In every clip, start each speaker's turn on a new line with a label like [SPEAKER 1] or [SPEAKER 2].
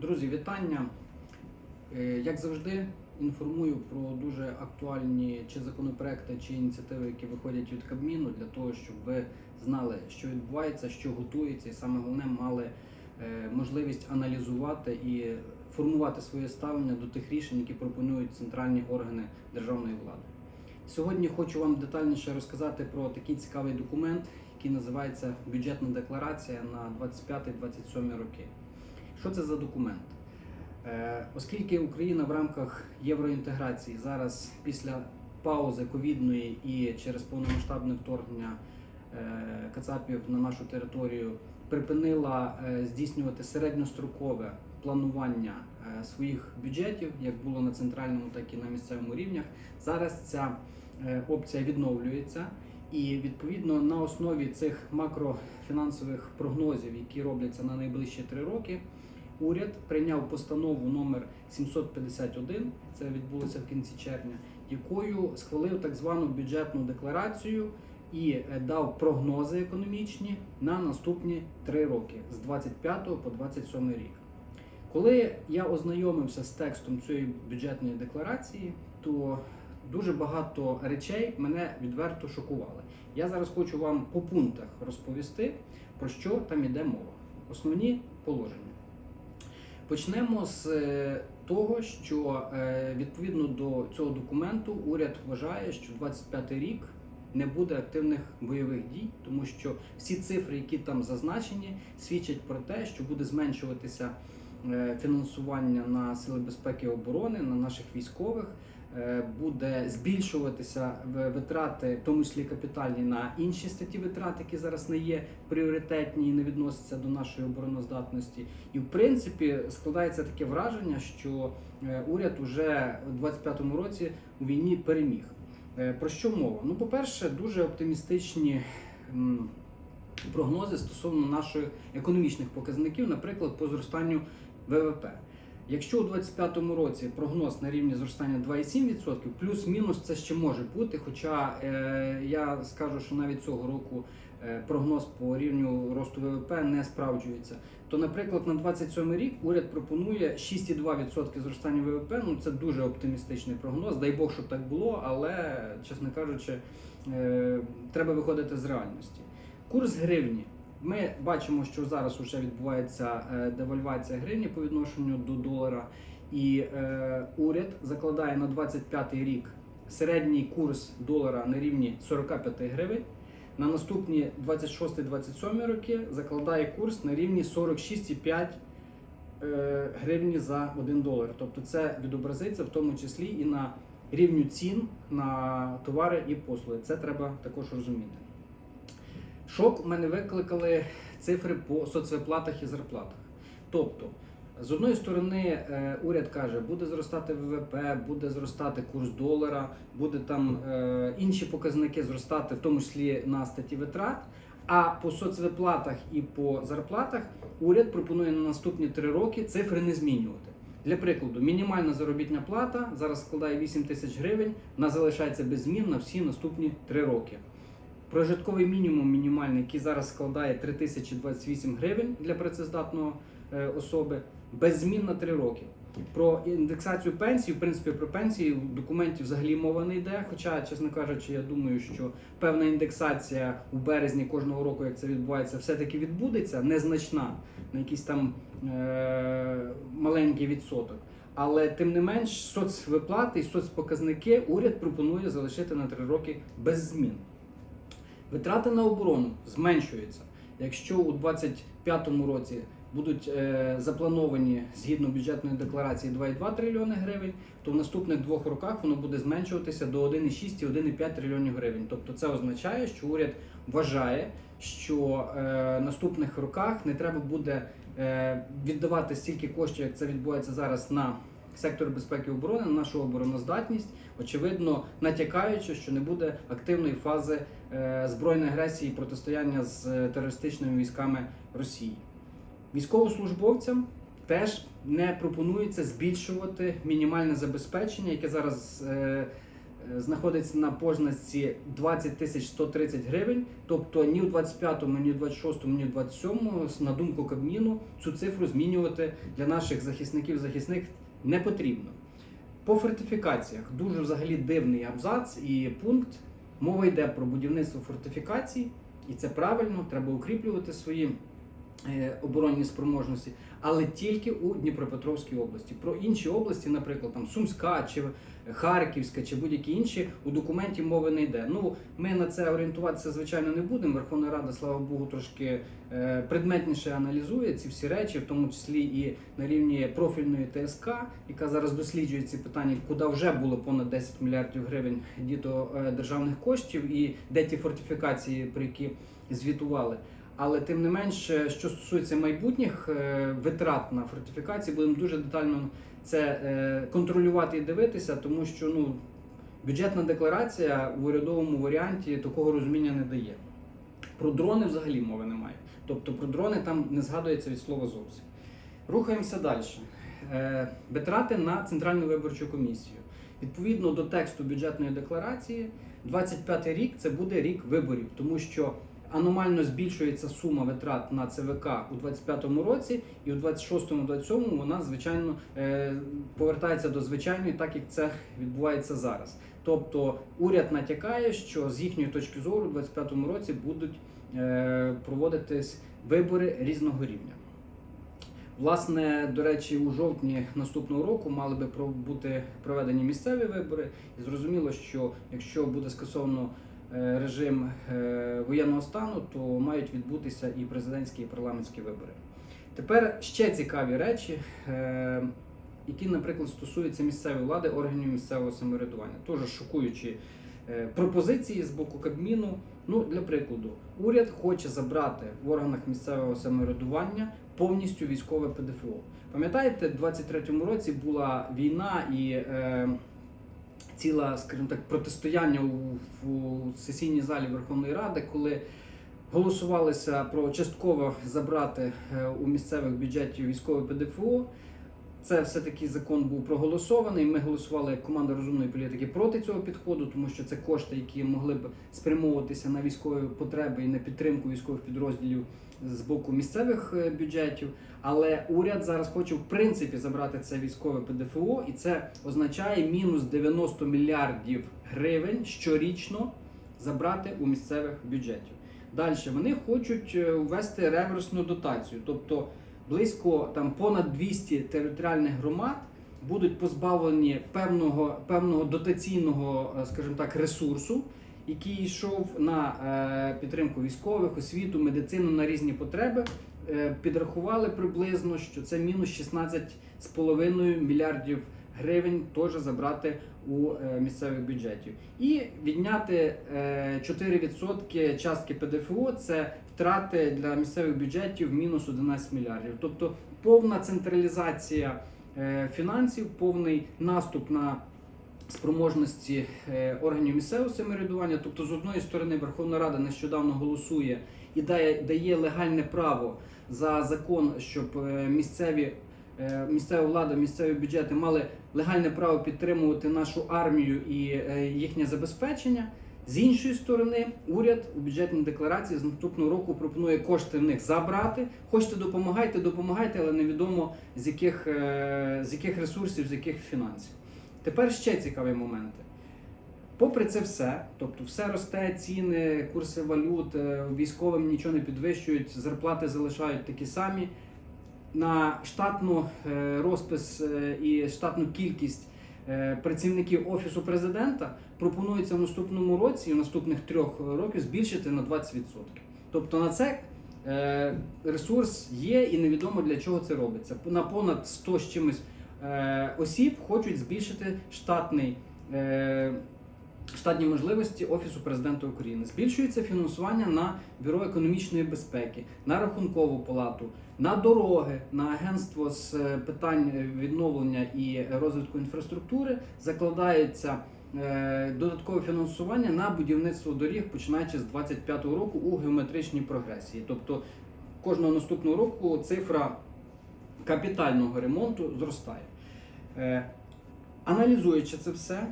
[SPEAKER 1] Друзі, вітання. Е, Як завжди, інформую про дуже актуальні чи законопроекти, чи ініціативи, які виходять від Кабміну, для того, щоб ви знали, що відбувається, що готується, і саме головне мали е, можливість аналізувати і формувати своє ставлення до тих рішень, які пропонують центральні органи державної влади. Сьогодні хочу вам детальніше розказати про такий цікавий документ, який називається бюджетна декларація на 25-27 роки. Що це за документ? Е, Оскільки Україна в рамках євроінтеграції зараз після паузи ковідної і через повномасштабне вторгнення е, Кацапів на нашу територію припинила е, здійснювати середньострокове планування своїх бюджетів, як було на центральному, так і на місцевому рівнях, зараз ця опція відновлюється. І відповідно на основі цих макрофінансових прогнозів, які робляться на найближчі три роки, уряд прийняв постанову номер 751, це відбулося в кінці червня, якою схвалив так звану бюджетну декларацію і е, дав прогнози економічні на наступні три роки з 25 по 27 рік. Коли я ознайомився з текстом цієї бюджетної декларації, то дуже багато речей мене відверто шокували. Я зараз хочу вам по пунктах розповісти, про що там іде мова. Основні положення. Почнемо з е, того, що е, відповідно до цього документу уряд вважає, що 25 рік не буде активних бойових дій, тому що всі цифри, які там зазначені, свідчать про те, що буде зменшуватися е, фінансування на сили безпеки і оборони, на наших військових. Е, Буде збільшуватися витрати, в тому числі капітальні, на інші статті витрат, які зараз не є пріоритетні і не відносяться до нашої обороноздатності. І в принципі складається таке враження, що е, уряд уже у 25-му році у війні переміг. Е, Про що мова? Ну, по-перше, дуже оптимістичні прогнози стосовно наших економічних показників, наприклад, по зростанню ВВП. Якщо у 2025 році прогноз на рівні зростання 2,7%, плюс-мінус це ще може бути. Хоча е, я скажу, що навіть цього року е, прогноз по рівню росту ВВП не справджується. То, наприклад, на 27 рік уряд пропонує 6,2% зростання ВВП. Ну це дуже оптимістичний прогноз. Дай Бог, щоб так було, але чесно кажучи, е, треба виходити з реальності. Курс гривні. Ми бачимо, що зараз вже відбувається е, девальвація гривні по відношенню до долара, і е, уряд закладає на 25 рік середній курс долара на рівні 45 гривень. На наступні 26-27 роки закладає курс на рівні 46,5 е, гривні за 1 долар. Тобто це відобразиться в тому числі і на рівню цін на товари і послуги. Це треба також розуміти. Шок у мене викликали цифри по соцвиплатах і зарплатах. Тобто, з одної сторони, е, уряд каже, буде зростати ВВП, буде зростати курс долара, буде там е, інші показники зростати, в тому числі на статті витрат. А по соцвиплатах і по зарплатах уряд пропонує на наступні три роки цифри не змінювати. Для прикладу, мінімальна заробітна плата зараз складає 8 тисяч гривень, вона залишається без змін на всі наступні три роки. Прожитковий мінімум мінімальний, який зараз складає 3028 гривень для працездатного е, особи, без змін на 3 роки. Про індексацію пенсії, в принципі, про пенсії в документі взагалі мова не йде. Хоча, чесно кажучи, я думаю, що певна індексація у березні кожного року, як це відбувається, все-таки відбудеться, незначна, на якийсь там е- маленький відсоток. Але тим не менш, соцвиплати і соцпоказники уряд пропонує залишити на 3 роки без змін. Витрати на оборону зменшуються. Якщо у 2025 році будуть е, заплановані згідно бюджетної декларації 2,2 трильйони гривень, то в наступних двох роках воно буде зменшуватися до 1,6 і 1,5 трильйонів гривень. Тобто це означає, що уряд вважає, що е, наступних роках не треба буде е, віддавати стільки коштів, як це відбувається зараз на сектор безпеки і оборони, на нашу обороноздатність, очевидно, натякаючи, що не буде активної фази збройної агресії і протистояння з е, терористичними військами Росії. Військовослужбовцям теж не пропонується збільшувати мінімальне забезпечення, яке зараз е, е, знаходиться на позначці 20 тисяч 130 гривень. Тобто ні в 25-му, ні в 26-му, ні в 27-му, на думку Кабміну, цю цифру змінювати для наших захисників захисник не потрібно. По фортифікаціях дуже взагалі дивний абзац і пункт. Мова йде про будівництво фортифікацій, і це правильно, треба укріплювати свої оборонні спроможності, але тільки у Дніпропетровській області. Про інші області, наприклад, там Сумська чи Харківська чи будь-які інші, у документі мови не йде. Ну, ми на це орієнтуватися, звичайно, не будемо. Верховна Рада, слава Богу, трошки е, предметніше аналізує ці всі речі, в тому числі і на рівні профільної ТСК, яка зараз досліджує ці питання, куди вже було понад 10 мільярдів гривень діто е, державних коштів, і де ті фортифікації, про які звітували. Але тим не менш, е, що стосується майбутніх е, витрат на фортифікації, будемо дуже детально це е, контролювати і дивитися, тому що ну бюджетна декларація в урядовому варіанті такого розуміння не дає. Про дрони взагалі мови немає. Тобто про дрони там не згадується від слова зовсім. Рухаємося далі. Е, Витрати на центральну виборчу комісію. Відповідно до тексту бюджетної декларації, 25 рік це буде рік виборів, тому що аномально збільшується сума витрат на ЦВК у 25-му році, і у 26-му-27-му вона звичайно е, повертається до звичайної, так як це відбувається зараз. Тобто уряд натякає, що з їхньої точки зору у 25-му році будуть е, проводитись вибори різного рівня. Власне, до речі, у жовтні наступного року мали би бути проведені місцеві вибори, і зрозуміло, що якщо буде скасовано режим е, воєнного стану, то мають відбутися і президентські, і парламентські вибори. Тепер ще цікаві речі, е, які, наприклад, стосуються місцевої влади, органів місцевого самоврядування. Теж шокуючі е, пропозиції з боку Кабміну. Ну, для прикладу, уряд хоче забрати в органах місцевого самоврядування повністю військове ПДФО. Пам'ятаєте, в 23-му році була війна і е, ціла, скажімо так, протистояння у, у сесійній залі Верховної Ради, коли голосувалося про частково забрати е, у місцевих бюджетів військове ПДФО. Це все-таки закон був проголосований. Ми голосували як команда розумної політики проти цього підходу, тому що це кошти, які могли б спрямовуватися на військові потреби і на підтримку військових підрозділів з боку місцевих е, бюджетів. Але уряд зараз хоче в принципі забрати це військове ПДФО, і це означає мінус 90 мільярдів гривень щорічно забрати у місцевих бюджетів. Далі вони хочуть е, ввести реверсну дотацію, тобто близько там понад 200 територіальних громад будуть позбавлені певного, певного дотаційного, е, скажімо так, ресурсу, який йшов на е, підтримку військових, освіту, медицину на різні потреби. Е, підрахували приблизно, що це мінус 16,5 мільярдів гривень теж забрати у е, місцевих бюджетів. І відняти е, 4% частки ПДФО це втрати для місцевих бюджетів мінус 11 мільярдів. Тобто повна централізація фінансів, повний наступ на спроможності е, органів місцевого самоврядування. Тобто, з одної сторони, Верховна Рада нещодавно голосує і дає, дає легальне право за закон, щоб е, місцеві. е, Місцева влада, місцеві бюджети мали легальне право підтримувати нашу армію і їхнє забезпечення. З іншої сторони, уряд у бюджетній декларації з наступного року пропонує кошти в них забрати. Хочете допомагайте, допомагайте, але невідомо з яких, з яких ресурсів, з яких фінансів. Тепер ще цікаві моменти. Попри це все, тобто все росте, ціни, курси валют, е, військовим нічого не підвищують, зарплати залишають такі самі. На штатну е, розпис е, і штатну кількість працівників офісу президента пропонується в наступному році в наступних трьох років збільшити на 20%. Тобто на це ресурс є і невідомо для чого це робиться. На понад 100 з чимось осіб хочуть збільшити штатний. Е, Штатні можливості Офісу президента України збільшується фінансування на бюро економічної безпеки, на рахункову палату, на дороги, на агентство з е, питань відновлення і розвитку інфраструктури. Закладається е, додаткове фінансування на будівництво доріг, починаючи з 2025 року у геометричній прогресії. Тобто кожного наступного року цифра капітального ремонту зростає. Е, Аналізуючи це все,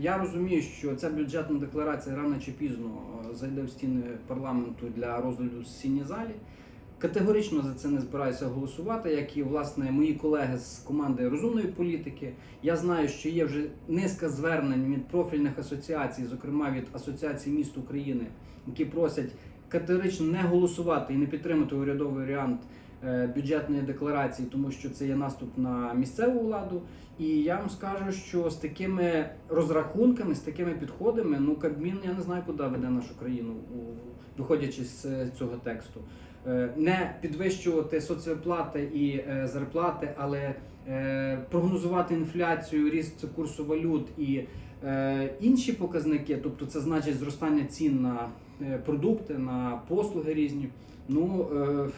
[SPEAKER 1] я розумію, що ця бюджетна декларація рано чи пізно е, зайде в стіни парламенту для розгляду в сесійній залі. Категорично за це не збираюся голосувати, як і власне мої колеги з команди розумної політики. Я знаю, що є вже низка звернень від профільних асоціацій, зокрема від Асоціації міст України, які просять категорично не голосувати і не підтримати урядовий варіант бюджетної декларації, тому що це є наступ на місцеву владу. І я вам скажу, що з такими розрахунками, з такими підходами, ну Кабмін я не знаю, куди веде нашу країну, виходячи з е, цього тексту. Е, Не підвищувати соцвиплати і е, зарплати, але е, прогнозувати інфляцію, ріст курсу валют і е, інші показники, тобто це значить зростання цін на е, продукти, на послуги різні. Ну е,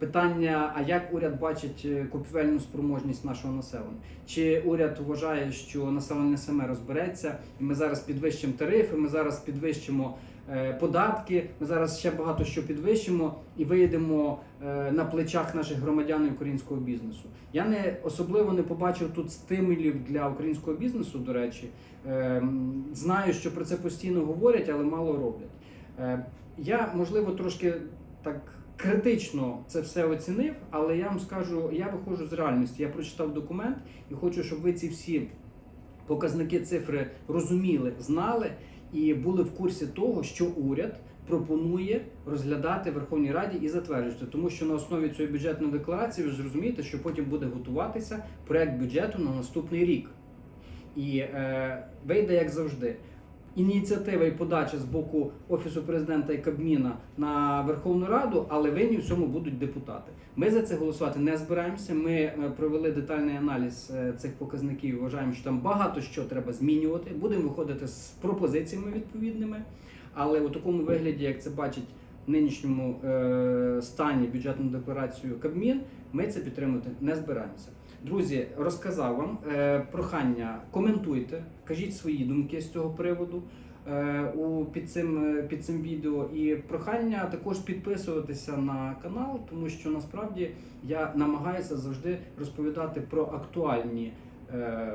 [SPEAKER 1] питання: а як уряд бачить е, купівельну спроможність нашого населення? Чи уряд вважає, що населення саме розбереться, і ми зараз підвищимо тарифи, ми зараз підвищимо е, податки, ми зараз ще багато що підвищимо і виїдемо е, на плечах наших громадян і українського бізнесу. Я не особливо не побачив тут стимулів для українського бізнесу. До речі, знаю, що про це постійно говорять, але мало роблять. Я можливо трошки так критично це все оцінив, але я вам скажу, я виходжу з реальності. Я прочитав документ і хочу, щоб ви ці всі показники цифри розуміли, знали і були в курсі того, що уряд пропонує розглядати Верховній Раді і затверджувати, тому що на основі цієї бюджетної декларації ви ж розумієте, що потім буде готуватися проект бюджету на наступний рік. І е, вийде як завжди. Ініціатива і подача з боку Офісу президента і Кабміна на Верховну Раду, але винні в цьому будуть депутати. Ми за це голосувати не збираємося. Ми е, провели детальний аналіз е, цих показників. Вважаємо, що там багато що треба змінювати. Будемо виходити з пропозиціями відповідними. Але у такому вигляді, як це бачить нинішньому е, стані бюджетну декларацію Кабмін, ми це підтримувати не збираємося. Друзі, розказав вам е, прохання. Коментуйте, кажіть свої думки з цього приводу е, у під цим е, під цим відео. І прохання також підписуватися на канал, тому що насправді я намагаюся завжди розповідати про актуальні е,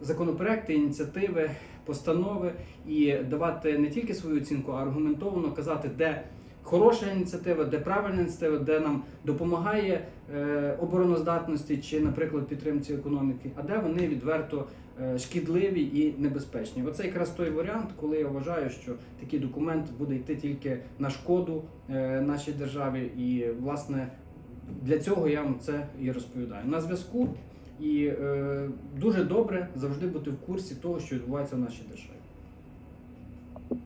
[SPEAKER 1] законопроекти, ініціативи, постанови і давати не тільки свою оцінку, а аргументовано казати, де хороша ініціатива, де правильна ініціатива, де нам допомагає е, обороноздатності чи, наприклад, підтримці економіки, а де вони відверто е, шкідливі і небезпечні. Оце якраз той варіант, коли я вважаю, що такий документ буде йти тільки на шкоду е, нашій державі, і власне для цього я вам це і розповідаю. На зв'язку і е, дуже добре завжди бути в курсі того, що відбувається в нашій державі.